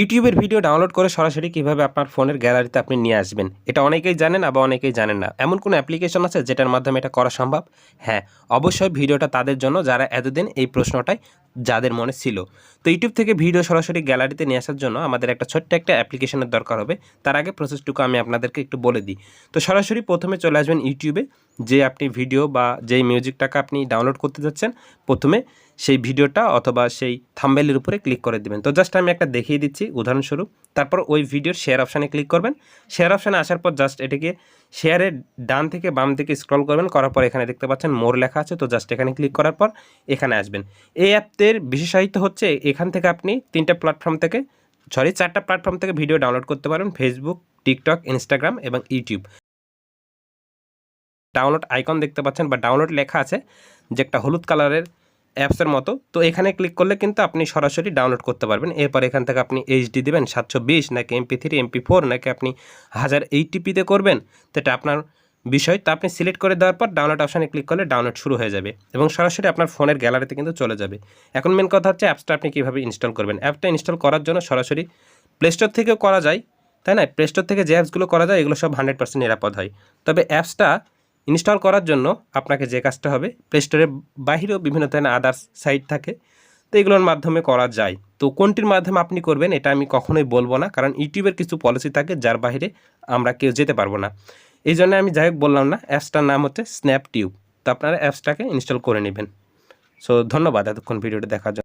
ইউটিউবের video download করে সরাসরি কীভাবে আপনার ফোনের গ্যালারিতে আপনি নিয়ে আসবেন? এটা অনেকেই জানেন আবার অনেকেই জানেন না। এমন কোনো অ্যাপ্লিকেশন আছে যেটার মাধ্যমে এটা করা সম্ভব? হ্যাঁ অবশ্যই ভিডিওটা তাদের জন্য যারা এতদিন এই প্রশ্নটাই যাদের মনে ছিল। তো ইউটিউব থেকে ভিডিও সরাসরি গ্যালারিতে নিয়ে আসার জন্য আমাদের একটা ছোট্ট একটা অ্যাপ্লিকেশনের দরকার হবে। তার আগে প্রসেসটুকু আমি আপনাদেরকে একটু বলে দিই। তো সরাসরি প্রথমে চলে আসবেন ইউটিউবে। যে আপনি ভিডিও বা যেই মিউজিকটাকে আপনি ডাউনলোড করতে যাচ্ছেন, প্রথমে সেই ভিডিওটা অথবা সেই থাম্বেলের উপরে ক্লিক করে দিবেন। তো জাস্ট আমি একটা দেখিয়ে দিচ্ছি, উদাহরণস্বরূপ, তারপর ওই ভিডিওর শেয়ার অপশানে ক্লিক করবেন। শেয়ার অপশানে আসার পর জাস্ট এটাকে শেয়ারের ডান থেকে বাম থেকে স্ক্রল করবেন, করার পর এখানে দেখতে পাচ্ছেন মোর লেখা আছে, তো জাস্ট এখানে ক্লিক করার পর এখানে আসবেন। এই অ্যাপের বিশেষায়িত হচ্ছে এখান থেকে আপনি তিনটা প্ল্যাটফর্ম থেকে সরি চারটা প্ল্যাটফর্ম থেকে ভিডিও ডাউনলোড করতে পারেন ফেসবুক টিকটক ইনস্টাগ্রাম এবং ইউটিউব ডাউনলোড আইকন দেখতে পাচ্ছেন বা ডাউনলোড লেখা আছে যে একটা হলুদ কালারের অ্যাপসের মতো। তো এখানে ক্লিক করলে কিন্তু আপনি সরাসরি ডাউনলোড করতে পারবেন। এরপর এখান থেকে আপনি এইচডি দেবেন, সাতশো বিশ নাকি এমপি থ্রি এমপি ফোর নাকি আপনি হাজার এইটিপিতে করবেন। তো আপনার বিষয়। তো আপনি সিলেক্ট করে দেওয়ার পর ডাউনলোড অপশানে ক্লিক করলে ডাউনলোড শুরু হয়ে যাবে এবং সরাসরি আপনার ফোনের গ্যালারিতে কিন্তু চলে যাবে। এখন মেন কথা হচ্ছে অ্যাপসটা আপনি কীভাবে ইনস্টল করবেন? অ্যাপটা ইনস্টল করার জন্য সরাসরি প্লে স্টোর থেকেও করা যায়, তাই না? প্লে স্টোর থেকে যে অ্যাপসগুলো করা যায়, এগুলো সব হান্ড্রেড পার্সেন্ট নিরাপদ হয়। তবে অ্যাপসটা ইনস্টল করার জন্য আপনাকে যে কাজটা হবে প্লে স্টোরের বাহিরেও বিভিন্ন ধরনের আদার্স সাইট থাকে। তো এগুলোর মাধ্যমে করা যায়। তো কোনটির মাধ্যমে আপনি করবেন, এটা আমি কখনোই বলব না। কারণ ইউটিউবের কিছু পলিসি থাকে, যার বাইরে আমরা কেউ যেতে পারব না। এই জন্য আমি যাই বললাম না অ্যাপসটার নাম হচ্ছে স্ন্যাপটিউব তো আপনারা অ্যাপসটাকে ইনস্টল করে নেবেন। সো ধন্যবাদ এতক্ষণ ভিডিওটা দেখার জন্য।